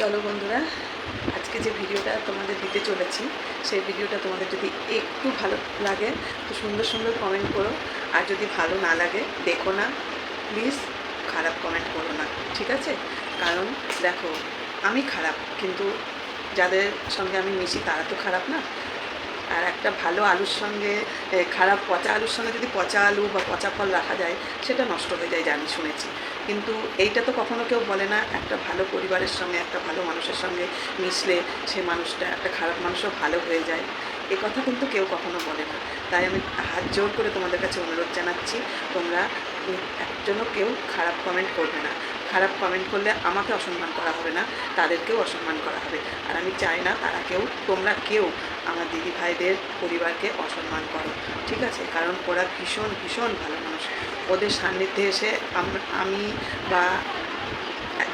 চলো বন্ধুরা, আজকে যে ভিডিওটা তোমাদের দিতে চলেছি, সেই ভিডিওটা তোমাদের যদি একটু ভালো লাগে, তো সুন্দর সুন্দর কমেন্ট করো। আর যদি ভালো না লাগে, দেখো না প্লিজ খারাপ কমেন্ট করো না, ঠিক আছে? কারণ দেখো, আমি খারাপ, কিন্তু যাদের সঙ্গে আমি মিশি, তারা তো খারাপ না। আর একটা ভালো আলুর সঙ্গে খারাপ পচা আলুর সঙ্গে যদি পচা আলু বা পচা ফল রাখা যায়, সেটা নষ্ট হয়ে যায়, জানি, শুনেছি। কিন্তু এইটা তো কখনো কেউ বলে না, একটা ভালো পরিবারের সঙ্গে, একটা ভালো মানুষের সঙ্গে মিশলে সে মানুষটা একটা খারাপ মানুষও ভালো হয়ে যায়। এ কথা কিন্তু কেউ কখনো বলে না। তাই আমি হাত জোর করে তোমাদের কাছে অনুরোধ জানাচ্ছি, তোমরা একজনও কেউ খারাপ কমেন্ট করবে না। খারাপ কমেন্ট করলে আমাকে অসম্মান করা হবে না, তাদেরকেও অসম্মান করা হবে। আর আমি চাই না তারা কেউ, তোমরা কেউ আমার দিদি ভাইদের পরিবারকে অসম্মান করো। ঠিক আছে? কারণ ওরা ভীষণ ভীষণ ভালো মানুষ। ওদের সান্নিধ্যে এসে আমি বা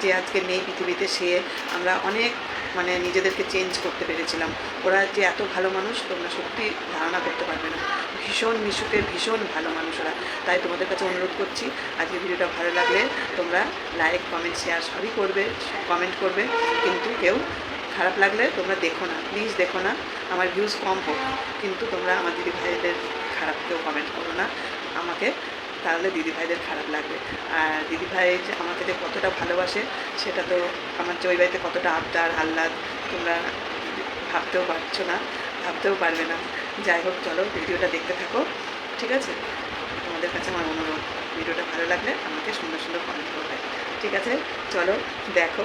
যে আজকে নেই পৃথিবীতে সে, আমরা অনেক মানে নিজেদেরকে চেঞ্জ করতে পেরেছিলাম। ওরা যে এত ভালো মানুষ, তোমরা সত্যি ধারণা করতে পারবে না। ভীষণ মিশুকে ভীষণ ভালো মানুষ ওরা। তাই তোমাদের কাছে অনুরোধ করছি আজকে ভিডিওটা ভালো লাগলে তোমরা লাইক কমেন্ট শেয়ার সবই করবে কমেন্ট করবে। কিন্তু কেউ খারাপ লাগলে তোমরা দেখো না প্লিজ দেখো না, আমার ভিউজ কম হোক। কিন্তু তোমরা আমার দিদি ভাইদের খারাপ কেউ কমেন্ট করো না। আমাকে তাহলে দিদিভাইদের খারাপ লাগবে। আর দিদিভাই যে আমাকে যে কতটা ভালোবাসে, সেটা তো আমার যে ওই বাড়িতে কতটা আবদার, আহ্লাদ, তোমরা ভাবতেও পারছ না, ভাবতেও পারবে না। যাই হোক, চলো ভিডিওটা দেখতে থাকো, ঠিক আছে? তোমাদের কাছে আমার অনুরোধ, ভিডিওটা ভালো লাগলে আমাকে সুন্দর সুন্দর কমেন্ট করবে, ঠিক আছে? চলো, দেখো,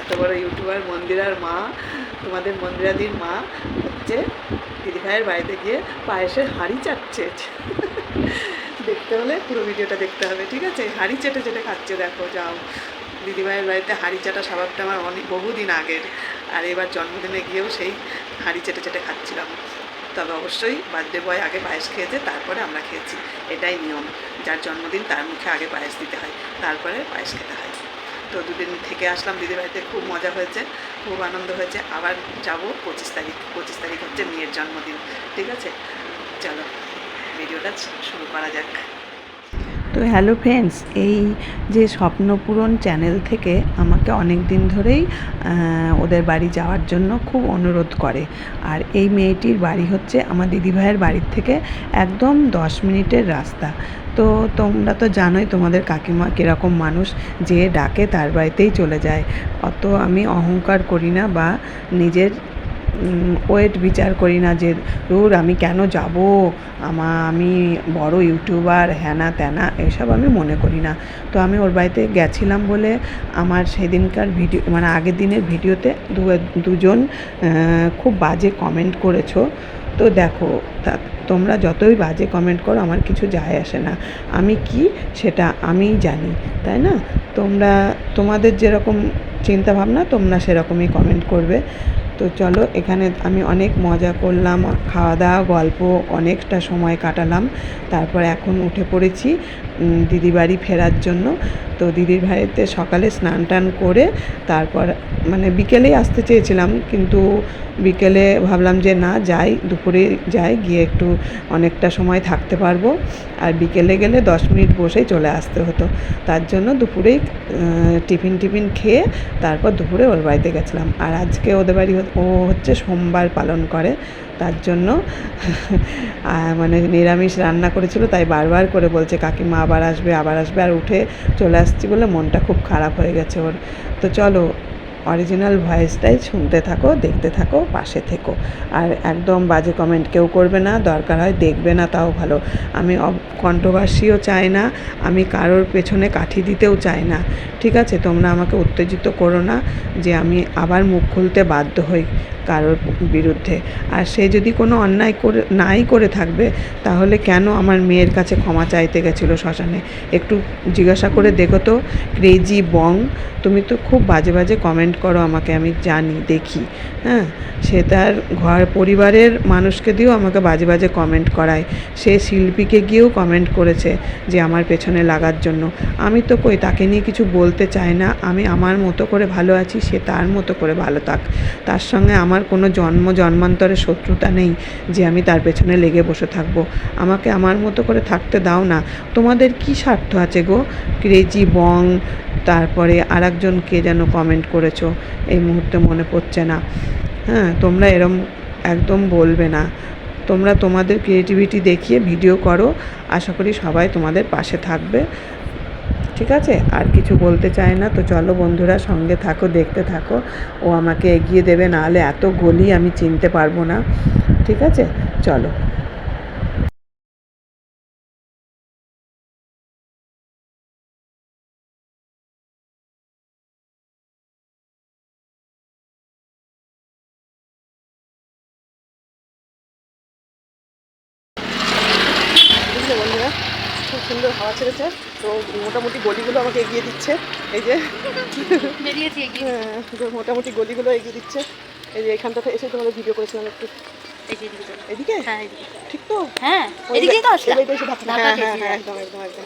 এত বড় ইউটিউবার, মন্দিরার মা, তোমাদের মন্দিরাদির মা হচ্ছে দিদিভাইয়ের বাড়িতে গিয়ে পায়েসের হাঁড়ি চাচ্ছে দেখতে হলে পুরো ভিডিওটা দেখতে হবে, ঠিক আছে? হাঁড়ি চেটে চেটে খাচ্ছে দেখো, যাও। দিদিভাইয়ের বাড়িতে হাঁড়ি চাটা স্বভাবটা আমার অনেক, বহুদিন আগের। আর এবার জন্মদিনে গিয়েও সেই হাঁড়ি চেটে চেটে খাচ্ছিলাম। তবে অবশ্যই বার্থডে বয় আগে পায়েস খেয়েছে, তারপরে আমরা খেয়েছি। এটাই নিয়ম। যার জন্মদিন তার মুখে আগে পায়েস দিতে হয়, তারপরে পায়েস খেতে হয়। তো দুদিন থেকে আসলাম দিদির বাড়িতে খুব মজা হয়েছে, খুব আনন্দ হয়েছে। আবার যাব পঁচিশ তারিখ পঁচিশ তারিখ হচ্ছে মেয়ের জন্মদিন, ঠিক আছে? চলো। ভিডিওটা শুরু করা যাক। তো হ্যালো ফ্রেন্ডস, এই যে স্বপ্নপূরণ চ্যানেল থেকে আমাকে অনেক দিন ধরেই ওদের বাড়ি যাওয়ার জন্য খুব অনুরোধ করে। আর এই মেয়েটির বাড়ি হচ্ছে আমার দিদিভাইয়ের বাড়ির থেকে একদম দশ মিনিটের রাস্তা। তো তোমরা তো জানোই তোমাদের কাকিমা কীরকম মানুষ, যে ডাকে তার বাড়িতেই চলে যায়। অত আমি অহংকার করি না বা নিজের ওয়েট বিচার করি না যে দূর আমি কেন যাব? আমা, আমি বড় ইউটিউবার, হ্যানা ত্যানা, এসব আমি মনে করি না। তো আমি ওর বাড়িতে গেছিলাম বলে আমার সেদিনকার ভিডিও মানে আগের দিনের ভিডিওতে দুজন খুব বাজে কমেন্ট করেছ। তো দেখো, তা তোমরা যতই বাজে কমেন্ট করো, আমার কিছু যায় আসে না। আমি কি সেটা আমিই জানি, তাই না? তোমরা, তোমাদের যেরকম চিন্তাভাবনা, তোমরা সেরকমই কমেন্ট করবে। তো চলো, এখানে আমি অনেক মজা করলাম খাওয়া দাওয়া গল্প, অনেকটা সময় কাটালাম। তারপর এখন উঠে পড়েছি দিদি বাড়ি ফেরার জন্য। তো দিদির বাড়িতে সকালে স্নান টান করে তারপর মানে বিকেলেই আসতে চেয়েছিলাম, কিন্তু বিকেলে ভাবলাম যে না, যাই, দুপুরে যাই, গিয়ে একটু অনেকটা সময় থাকতে পারব। আর বিকেলে গেলে দশ মিনিট বসেই চলে আসতে হতো। তার জন্য দুপুরেই টিফিন টিফিন খেয়ে তারপর দুপুরে ওর বাড়িতে গেছিলাম। আর আজকে ওদের বাড়ি হচ্ছে- ও হচ্ছে সোমবার পালন করে, তার জন্য মানে নিরামিষ রান্না করেছিল, তাই বারবার করে বলছে, কাকিমা আবার আসবে আবার আসবে। আর উঠে চলে আসছি বলে মনটা খুব খারাপ হয়ে গেছে ওর। তো চলো অরিজিনাল ভয়েসটাই শুনতে থাকো, দেখতে থাকো, পাশে থেকো। আর একদম বাজে কমেন্ট কেউ করবে না, দরকার হয় দেখবে না তাও ভালো। আমি কন্ট্রোভার্সিও চাই না, আমি কারোর পেছনে কাঠি দিতেও চাই না। ঠিক আছে, তোমরা আমাকে উত্তেজিত করো না যে আমি আবার মুখ খুলতে বাধ্য হই কারোর বিরুদ্ধে। আর সে যদি কোনো অন্যায় করে, নাই করে থাকবে, তাহলে কেন আমার মেয়ের কাছে ক্ষমা চাইতে গেছিল শ্মশানে? একটু জিজ্ঞাসা করে দেখো তো, ক্রেজি বং, তুমি তো খুব বাজে বাজে কমেন্ট করো, আমাকে আমি জানি, দেখি। হ্যাঁ? সে তার ঘর পরিবারের মানুষকে দিয়েও আমাকে বাজে বাজে কমেন্ট করায়। সে শিল্পীকে গিয়েও কমেন্ট করেছে যে, আমার পেছনে লাগার জন্য। আমি তো কই, তাকে নিয়ে কিছু বলতে চাই না। আমি আমার মতো করে ভালো আছি, সে তার মতো করে ভালো থাক। তার সঙ্গে আমার কোনো জন্ম জন্মান্তরের শত্রুতা নেই যে, আমি তার পেছনে লেগে বসে থাকব। আমাকে আমার মতো করে থাকতে দাও না। তোমাদের কি স্বার্থ আছে গো? ক্রেজি বং, তারপরে আর কে যেন কমেন্ট করেছ? করেছ এই মুহূর্তে মনে পড়ছে না। হ্যাঁ তোমরা এরম একদম বলবে না। তোমরা তোমাদের ক্রিয়েটিভিটি দেখিয়ে ভিডিও করো। আশা করি সবাই তোমাদের পাশে থাকবে। ঠিক আছে? আর কিছু বলতে চায় না, তো চলো বন্ধুরা সঙ্গে থাকো, দেখতে থাকো। ও আমাকে এগিয়ে দেবে, নাহলে এত গলি আমি চিনতে পারব না। ঠিক আছে? চলো। মোটামুটি গলিগুলো আমাকে এগিয়ে দিচ্ছে। এই যে বেরিয়েছি হ্যাঁ, মোটামুটি গলিগুলো এগিয়ে দিচ্ছে। এই যে এখানটাতে এসে তোমাদের ভিডিও করেছিলাম একটু। এদিকে? হ্যাঁ ঠিক তো? হ্যাঁ ওই এদিকে তো যে- আসলাম। এই যে এসে ধাক্কা- ধাক্কা হ্যাঁ, হ্যাঁ, হ্যাঁ, একদম একদম একদম।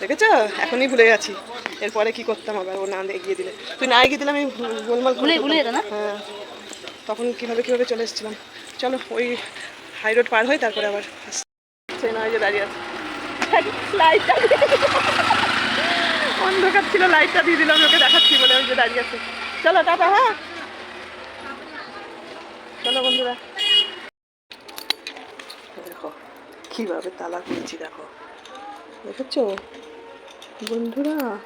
দেখেছ? এখনই ভুলে গেছি। এরপরে কি করতাম আবার? ও না এগিয়ে দিলে। তুই না এগিয়ে দিলে আমি গোলমাল ভুলে- ভুলে যেত না? হ্যাঁ। তখন কীভাবে কীভাবে চলে এসেছিলাম? চলো ওই হাই রোড পার হই তারপরে আবার আসছি। সে না ওই যে দাঁড়িয়ে আছে লাইটটা অন্ধকার ছিল লাইটটা দিয়ে দিলাম ওকে দেখাচ্ছি বলে ওই যে দাঁড়িয়ে আছে। চলো, টাটা হ্যাঁ? চলো, বন্ধুরা। দেখো, কীভাবে তালা খুলছি, দেখো। দেখেছ? বন্ধুরা,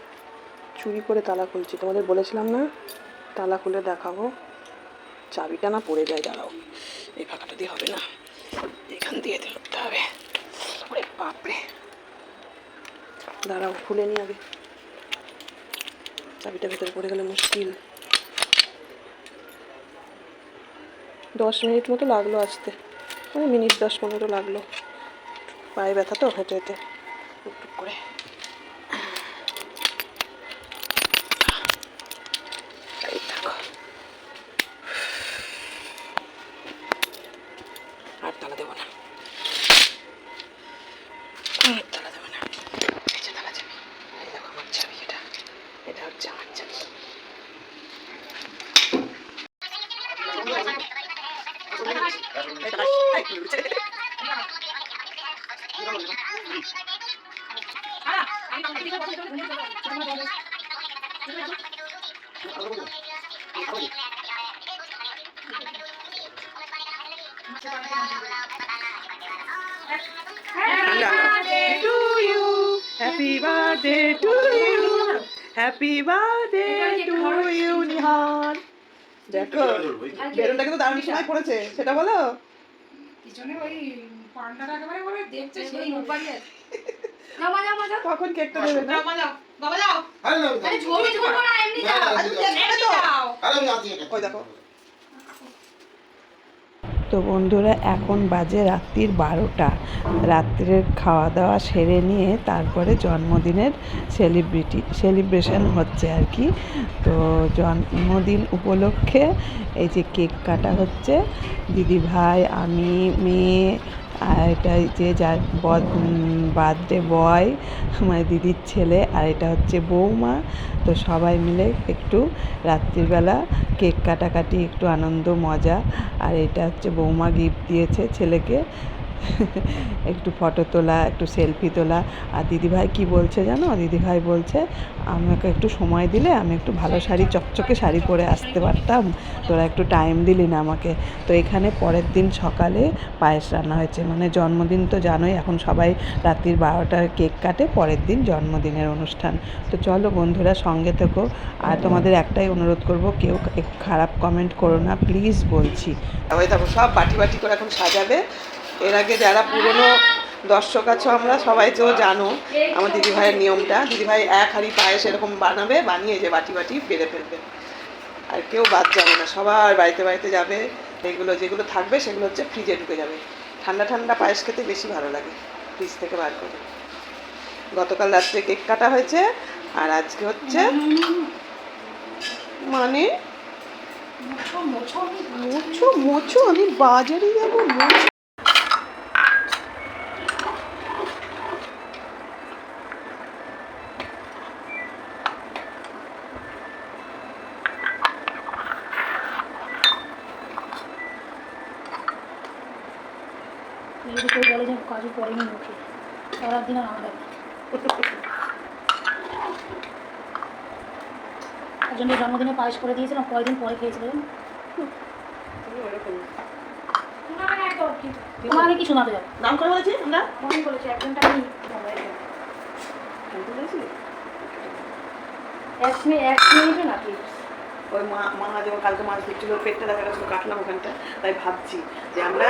চুরি করে তালা খুলছি। তোমাদের বলেছিলাম না? তালা খুলে দেখাবো। চাবিটা না পড়ে যায়, দাঁড়াও। এই ফাঁকাটা দিয়ে হবে না? এখান দিয়ে ধরতে হবে। ওরে বাপরে! দাঁড়াও, খুলে নি আগে। চাবিটা ভেতরে পড়ে গেলে, মুশকিল। দশ মিনিট মতো লাগল আসতে। ওই মিনিট দশ পনেরো লাগল। পায়ে ব্যথা তো, হেঁটে হেঁটে। টুকটুক করে। Happy birthday to you. Happy birthday to you, Nihan দেখো বেলুনটা কিন্তু দারুণ সময় পড়েছে সেটা বলো পিছনে ওই পান্ডাটা একেবারে করে দেখছে সেই উপায় যাও মা, যাও কখন কেকটা দেবে না বাবা যাও। বাবা যাও। আরে না, এমনি যাও। ওই দেখো। তো বন্ধুরা, এখন বাজে রাত্রির বারোটা। রাত্রের খাওয়া দাওয়া সেরে নিয়ে তারপরে জন্মদিনের সেলিব্রিটি সেলিব্রেশন হচ্ছে আর কি। তো জন্মদিন উপলক্ষে এই যে কেক কাটা হচ্ছে দিদি ভাই আমি, মেয়ে আর এটা যে যার বার্থডে বয় মানে দিদির ছেলে, আর এটা হচ্ছে বৌমা। তো সবাই মিলে একটু রাত্রিবেলা কেক কাটাকাটি, একটু আনন্দ, মজা। আর এটা হচ্ছে বৌমা গিফট দিয়েছে ছেলেকে। একটু ফটো তোলা, একটু সেলফি তোলা। আর দিদিভাই কি বলছে জানো? দিদিভাই বলছে, আমাকে একটু সময় দিলে আমি একটু ভালো শাড়ি, চকচকে শাড়ি পরে আসতে পারতাম। তোরা একটু টাইম দিলি না আমাকে। তো এখানে পরের দিন সকালে পায়েস রান্না হয়েছে। মানে জন্মদিন তো জানোই, এখন সবাই রাত্রির বারোটায় কেক কাটে, পরের দিন জন্মদিনের অনুষ্ঠান। তো চলো বন্ধুরা, সঙ্গে থেকো। আর তোমাদের একটাই অনুরোধ করব, কেউ খারাপ কমেন্ট করো না প্লিজ বলছি। দেখো সব বাটি বাটি করে এখন সাজাবে। এর আগে যারা পুরনো দর্শক আছো আমরা সবাই তো জানো আমার দিদি ভাইয়ের নিয়মটা। দিদি ভাই এক হাঁড়ি পায়েস এরকম বানাবে বানিয়ে যে বাটি বাটি বেড়ে ফেলবে। আর কেউ বাদ যাবে না সবার বাড়িতে বাড়িতে যাবে। এগুলো যেগুলো থাকবে সেগুলো হচ্ছে ফ্রিজে ঢুকে যাবে। ঠান্ডা ঠান্ডা পায়েস খেতে বেশি ভালো লাগে ফ্রিজ থেকে বার করে। গতকাল রাত্রে কেক কাটা হয়েছে আর আজকে হচ্ছে মানে মোছো মোছো আমি বাজারে যাব মোছো যদি কেউ বলে যে কাজু পড়েনি মুখে। সারার দিন আর আমাদের দুজনের জন্মদিনে পায়েস করে দিয়েছিলাম কয়দিন পরে খেয়েছিলাম তুমি ওরকম তোমার কি শোনাতে যাব নাম করে বলেছি আমরা মনে করেছি একজনটা আমি? এক মিনিট এক মিনিটও না প্লিজ ওই মা মা যেমন কালকে মাছ দিচ্ছিল পেটটা দেখা গেছিল কাটলাম ওখানটা তাই ভাবছি যে আমরা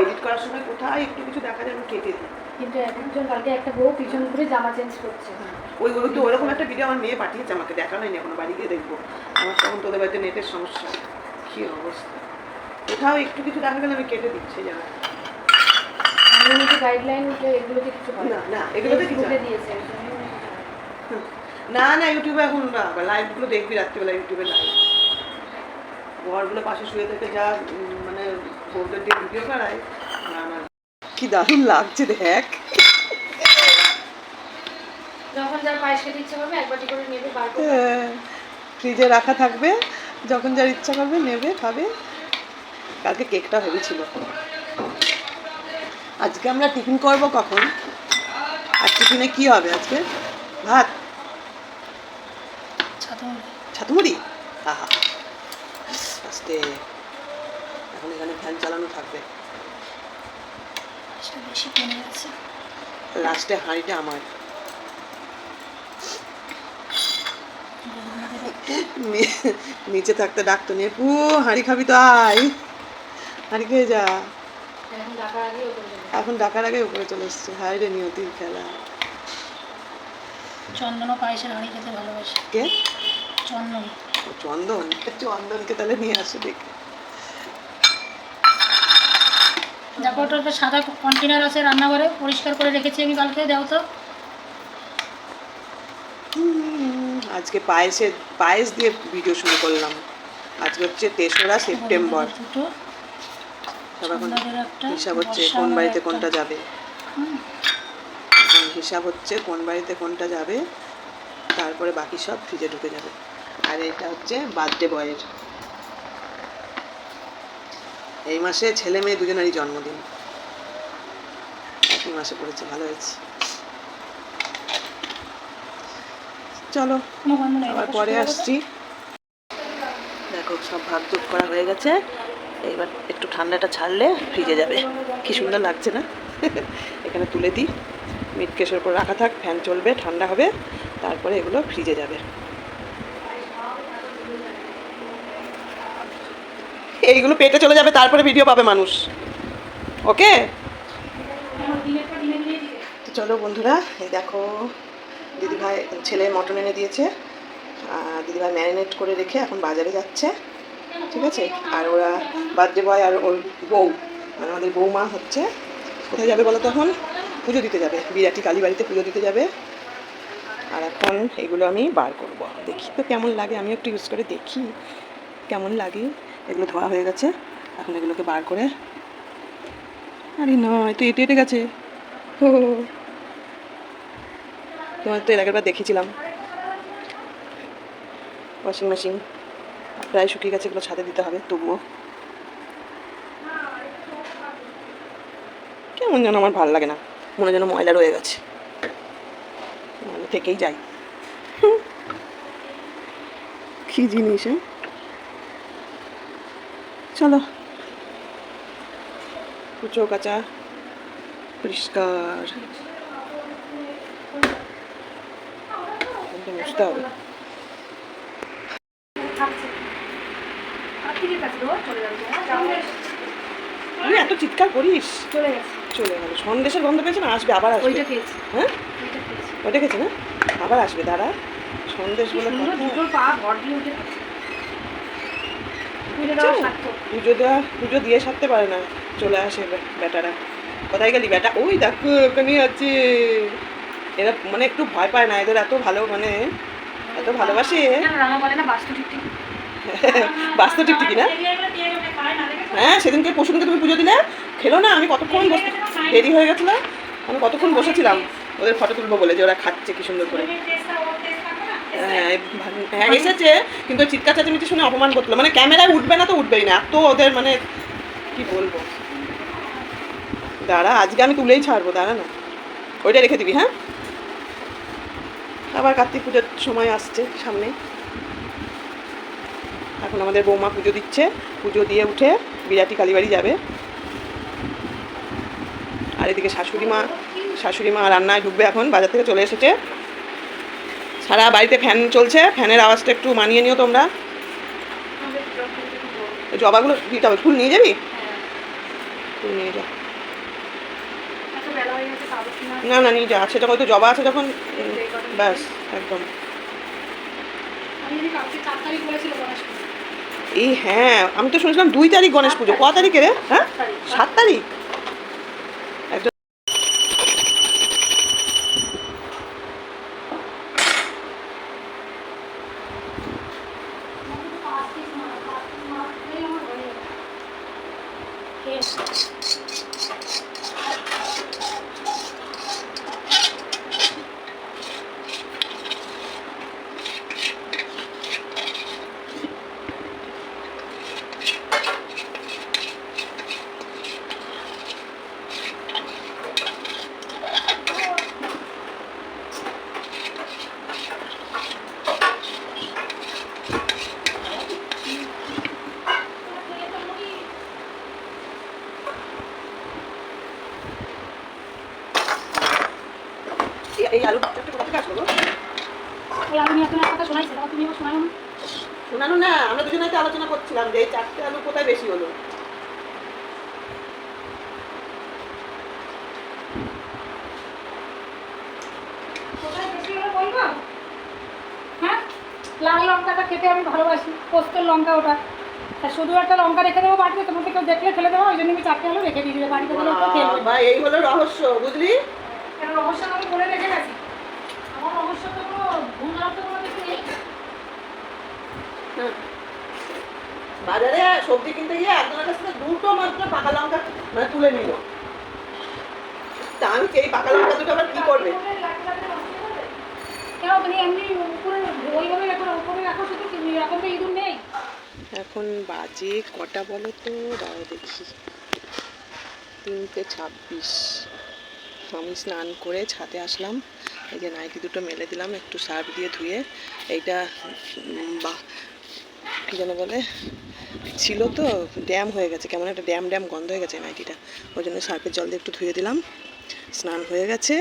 এডিট করার সময় কোথায় একটু কিছু দেখা যায় আমি কেটে দিই। কিন্তু একজন কালকে একটা বউ পিছন ঘুরে জামা চেঞ্জ করছে। ওই ওই তো ওরকম একটা ভিডিও আমার মেয়ে পাঠিয়েছে আমাকে দেখা হয়নি এখনও বাড়ি গিয়ে দেখব। আমার তখন তোদের বাড়িতে নেটের সমস্যা। কী অবস্থা? কোথাও একটু কিছু দেখা গেলে আমি কেটে দিচ্ছি জানা। গাইডলাইন এগুলোতে কিছু না না এগুলোতে কিছু গ্রুপে না। দিয়েছে না না ইউটিউবে এখন না লাইভগুলো দেখবি রাত্রিবেলা ইউটিউবে লাইভ ঘরগুলো পাশে শুয়ে থেকে যা মানে বউদের দিয়ে ভিডিও করায় না না। কি দারুণ লাগছে দেখ। যখন যার পায়েস খেতে ইচ্ছে করবে এক বাটি করে নেবে বার করে। ফ্রিজে রাখা থাকবে যখন যার ইচ্ছা করবে নেবে খাবে। কালকে কেকটা ভেবেছিল। আজকে আমরা টিফিন করব কখন? আর টিফিনে কি হবে আজকে? ভাত? ছাতা ছাতুমুড়ি আহা। আস্তে। এখন এখানে ফ্যান চালানো থাকবে। বেশি কমে গেছে লাস্টে হাঁড়িটা আমার। নিচে থাকতে ডাকতো নিয়ে পু হাঁড়ি খাবি তো আয়। হাঁড়ি খেয়ে যা। এখন ডাকার আগে ওপরে যাবে এখন ডাকার আগে উপরে চলে এসছে। হাই রে নিয়তির খেলা। চন্দন পায়েসের হাঁড়ি খেতে ভালোবাসে। কে? চন্দন। চন্দন? চন্দনকে তাহলে নিয়ে আসো দেখি। দেখো ওটা সাদা কন্টেনার আছে রান্নাঘরে পরিষ্কার করে রেখেছি আমি কালকে দাও তো। আজকে পায়েসের পায়েস দিয়ে ভিডিও শুরু করলাম। আজকে হচ্ছে তেসরা সেপ্টেম্বর। হিসাব হচ্ছে কোন বাড়িতে কোনটা যাবে। হিসাব হচ্ছে কোন বাড়িতে কোনটা যাবে তারপরে বাকি সব ফ্রিজে ঢুকে যাবে। আর এটা হচ্ছে বার্থডে বয়ের। এই মাসে ছেলে মেয়ে দুজনেরই জন্মদিন। এই মাসে পড়েছে, ভালো হয়েছে। চলো, আবার পরে আসছি। দেখো, সব ভাগ যোগ করা হয়ে গেছে। এবার একটু ঠান্ডাটা ছাড়লে ফ্রিজে যাবে। কি সুন্দর লাগছে না? এখানে তুলে দিই। মিট কেসের উপর রাখা থাক, ফ্যান চলবে, ঠান্ডা হবে। তারপরে এগুলো ফ্রিজে যাবে। এইগুলো পেটে চলে যাবে, তারপরে ভিডিও পাবে মানুষ। ওকে? চলো বন্ধুরা, এই দেখো, দিদিভাই ছেলে মটন এনে দিয়েছে। দিদিভাই ম্যারিনেট করে রেখে এখন বাজারে যাচ্ছে। ঠিক আছে? আর ওরা বার্থডে বয় আর ওর বউ মানে আমাদের বৌমা হচ্ছে। কোথায় যাবে বলো তখন পুজো দিতে যাবে। বিরাটি কালী বাড়িতে পুজো দিতে যাবে। আর এখন এগুলো আমি বার করব। দেখি তো কেমন লাগে আমি একটু ইউজ করে দেখি। কেমন লাগে? এগুলো ধোয়া হয়ে গেছে। এখন এগুলোকে বার করে আরে নয় তো এটে এটে গেছে। হো। তোমার তো এর আগের বার দেখেছিলাম। Washing machine. প্রায় শুকিয়ে গেছে, এগুলো ছাদে দিতে হবে, তবুও। কেমন যেন আমার ভালো লাগে না। মনে যেন ময়লা রয়ে গেছে। থেকেই যাই। কি জিনিস হ্যাঁ? চলো। কুচো কাচা পরিষ্কার। মুছতে হবে। তুই এত চিৎকার করিস? চলে গেছে। চলে গেল। সন্দেশের গন্ধ পেয়েছে না? আসবে আবার আসবে। ওইটা হ্যাঁ? ওইটা খেয়েছি। না? আবার আসবে দাঁড়া। সন্দেশ বলে পা ঘর দিয়ে। পুজো দেওয়া পুজো দিয়ে সারতে পারে না। চলে আসে বেটারা। কোথায় গেলি বেটা? ওই দেখো ওখানে আছে। এরা মানে একটু ভয় পায় না এদের এত ভালো মানে এত ভালোবাসে। বাস্তু টিকটিকি? না? হ্যাঁ সেদিনকে পশুদিনকে তুমি পুজো দিলে? খেলো না? আমি কতক্ষণ বসে দেরি হয়ে গেছিল? আমি কতক্ষণ বসেছিলাম? ওদের ফটো তুলবো বলে যে ওরা খাচ্ছে কি সুন্দর করে। হ্যাঁ হ্যাঁ এসেছে কিন্তু চিৎকার চেঁচামেচি শুনে অপমান করছিল মানে ক্যামেরায় উঠবে না তো উঠবেই না। এত ওদের মানে কি বলব? দাঁড়া আজকে আমি তুলেই ছাড়বো দাঁড়া না। ওইটা রেখে দিবি হ্যাঁ? আবার কার্তিক পুজোর সময় আসছে সামনে। এখন আমাদের বৌমা পুজো দিচ্ছে। পুজো দিয়ে উঠে বিরাটি কালীবাড়ি যাবে। আর এদিকে শাশুড়ি মা শাশুড়ি মা রান্নায় ঢুকবে এখন বাজার থেকে চলে এসেছে। সারা বাড়িতে ফ্যান চলছে, ফ্যানের আওয়াজটা একটু মানিয়ে নিও তোমরা। জবাগুলো দিতে হবে। ফুল নিয়ে যাবি? ফুল নিয়ে যা। না না, নিয়ে যা। আছে যখন তো জবা আছে যখন ব্যাস, একদম। এই হ্যাঁ আমি তো শুনছিলাম দুই তারিখ গণেশ পুজো। ক তারিখে রে? হ্যাঁ? সাত তারিখ একদম এই- এই আলু ভর্তাটা কোথা থেকে আসলো গো? ওই আমি এখন একটা কথা শোনাইছি তুমি এবার শোনাও না শোনানো না আমরা দুজনে তো আলোচনা করছিলাম যে এই চারটে আলু কোথায় বেশি হলো কোথায় বেশি হলো বলব? হ্যাঁ লাল লঙ্কাটা খেতে আমি ভালোবাসি পোস্তের লঙ্কা ওটা। আর শুধু একটা লঙ্কা রেখে দেবো বাড়িতে তোমাকে কেউ দেখলে ফেলে দেবো ওই জন্য আমি চারটে আলু রেখে দিয়ে বাড়িতে গেলে কেউ ফেলবে না। এই হলো রহস্য বুঝলি? কেন রহস্য আমি বলে রেখে গেছি? আমার রহস্য তো কোনো ভুল তো কোনো কিছু নেই। বাজারে সবজি কিনতে গিয়ে একজনের কাছ থেকে দুটো মাত্র পাকা লঙ্কা মানে তুলে নিল। তা আমি সেই পাকা লঙ্কা দুটো আবার কি করবে? এখন বাজে কটা বলো তো? দাও দেখি। তিনটে ছাব্বিশ। আমি স্নান করে ছাদে আসলাম। এই যে নাইটি দুটো মেলে দিলাম, একটু সার্ফ দিয়ে ধুয়ে। এইটা বা কী যেন বলে? ছিল তো, ড্যাম হয়ে গেছে। কেমন একটা ড্যাম ড্যাম গন্ধ হয়ে গেছে নাইটিটা। ওই জন্য সার্ফের জল দিয়ে একটু ধুয়ে দিলাম। স্নান হয়ে গেছে।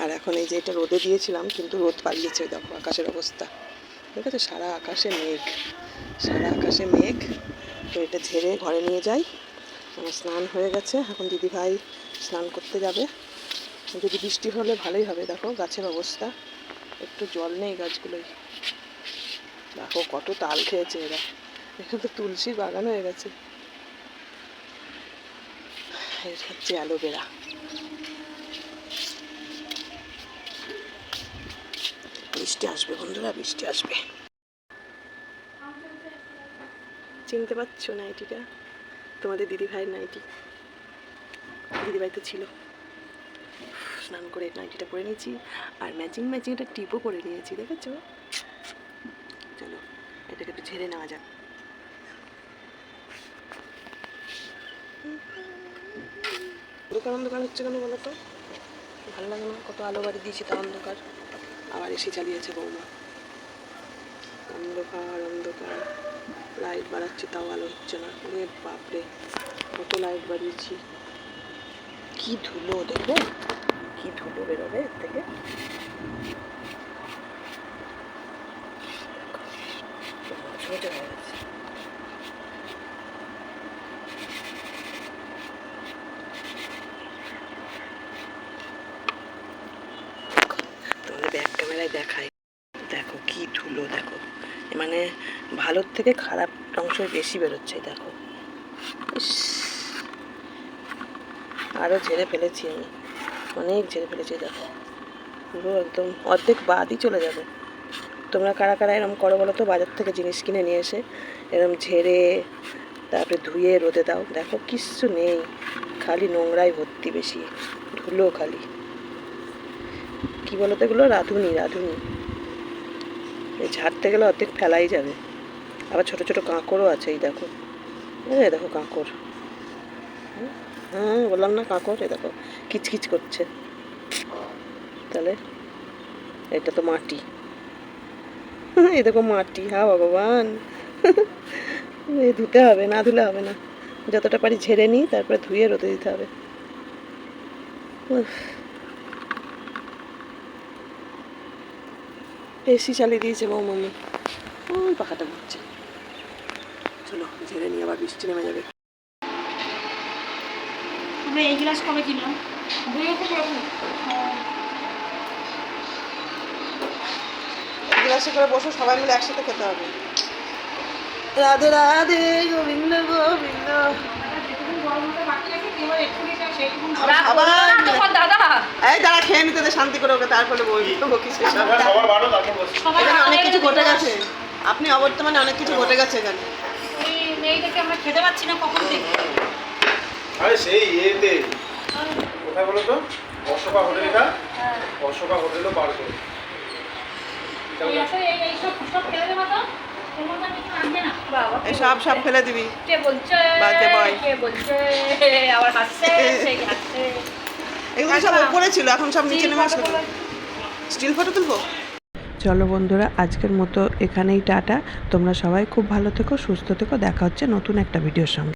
আর এখন এই যে এটা রোদে দিয়েছিলাম, কিন্তু রোদ পালিয়েছে দেখো আকাশের অবস্থা। ঠিক আছে সারা আকাশে মেঘ। সারা আকাশে মেঘ। তো এটা ঝেড়ে ঘরে নিয়ে যাই। আমার স্নান হয়ে গেছে। এখন দিদি ভাই স্নান করতে যাবে। যদি বৃষ্টি হলে ভালোই হবে। দেখো, গাছের অবস্থা। একটু জল নেই গাছগুলোই দেখো, কত তাল খেয়েছে এরা। এখানে তো তুলসীর বাগান হয়ে গেছে। হচ্ছে অ্যালোভেরা। বৃষ্টি আসবে বন্ধুরা, বৃষ্টি আসবে। চিনতে পারছ নাইটিটা? তোমাদের দিদি ভাইয়ের নাইটি। দিদি ভাই তো ছিল। স্নান করে নাইটিটা পরে নিয়েছি। আর ম্যাচিং ম্যাচিং একটা টিপও করে নিয়েছি, দেখেছ? চলো, এটাকে একটু ঝেড়ে নেওয়া যাক। দোকান অন্ধকার হচ্ছে কেন বলো তো? ভালো লাগে না? কত আলো বাড়ি দিয়েছি তা অন্ধকার। আবার এসি চালিয়েছে বৌমা। অন্ধকার অন্ধকার। লাইট বাড়াচ্ছি, তাও আলো হচ্ছে না। ওরে বাপরে, কত লাইট বাড়িয়েছি। কি ধুলো, দেখবে? কি ধুলো বেরোবে এর থেকে? হয়ে গেছে তোমাদের ব্যাক ক্যামেরায় দেখায় দেখো কি ধুলো দেখো মানে ভালোর থেকে খারাপ অংশ বেশি বেরোচ্ছে, দেখো। আরও ঝেড়ে ফেলেছি আমি। অনেক ঝেড়ে ফেলেছি, দেখো। পুরো একদম অর্ধেক বাদই চলে যাবে। তোমরা কারা কারা এরম করো বলো তো? বাজার থেকে জিনিস কিনে নিয়ে এসে এরম ঝেড়ে, তারপরে ধুয়ে রোদে দাও। দেখো, কিচ্ছু নেই। খালি নোংরাই ভর্তি বেশি। ধুলো খালি। কি বলো তো এগুলো? রাঁধুনি রাঁধুনি। ঝাড়তে গেলে অর্ধেক ফেলাই যাবে। আবার ছোট ছোট কাঁকড়ও আছে, এই দেখো। এই দেখো কাঁকড়। হ্যাঁ বললাম না কাঁকড়, এই দেখো, কিচকিচ করছে। তাহলে, এটা তো মাটি। এই দেখো মাটি, হা ভগবান। এই ধুতে হবে, না ধুলে হবে না। যতটা পারি ঝেড়ে নিই, তারপরে ধুয়ে রোদে দিতে হবে। এসি চালিয়ে দিয়েছে বৌমামি ওই পাখাটা ঘুরছে। চলো ঝেড়ে নিয়ে আবার বৃষ্টি নেমে যাবে। এই গ্লাস কবে কিনলাম গ্লাসে করে বসে সবাই মিলে একসাথে খেতে হবে। রাধে রাধে গোবিন্দ গোবিন্দ। এই দাঁড়া খেয়ে নিতে দে শান্তি করে ওকে তারপরে বলব অনেক কিছু ঘটে গেছে। আপনি অবর্তমানে অনেক কিছু ঘটে গেছে এখানে। ওই মেয়েটাকে আমরা খেতে পাচ্ছি না কখন থেকে? আরে সেই ইয়েতে। কোথায় বলো তো? অশোকা হোটেলটা? অশোকা হোটেলও পার করে। এই আসো, এই- এই সব সব ফেলে দেবো তো? এর মধ্যে আর কিছু রাখবে না? বাবা। এই সব সব ফেলে দিবি। কে বলছে? কে বলছে? আবার হাসছে সেই হাসছে? এগুলো সব উপরে ছিল এখন সব নিচে নেমে আসলো স্টিল ফটো তুলবো? চলো বন্ধুরা, আজকের মতো এখানেই টাটা। তোমরা সবাই খুব ভালো থেকো, সুস্থ থেকো। দেখা হচ্ছে নতুন একটা ভিডিওর সঙ্গে।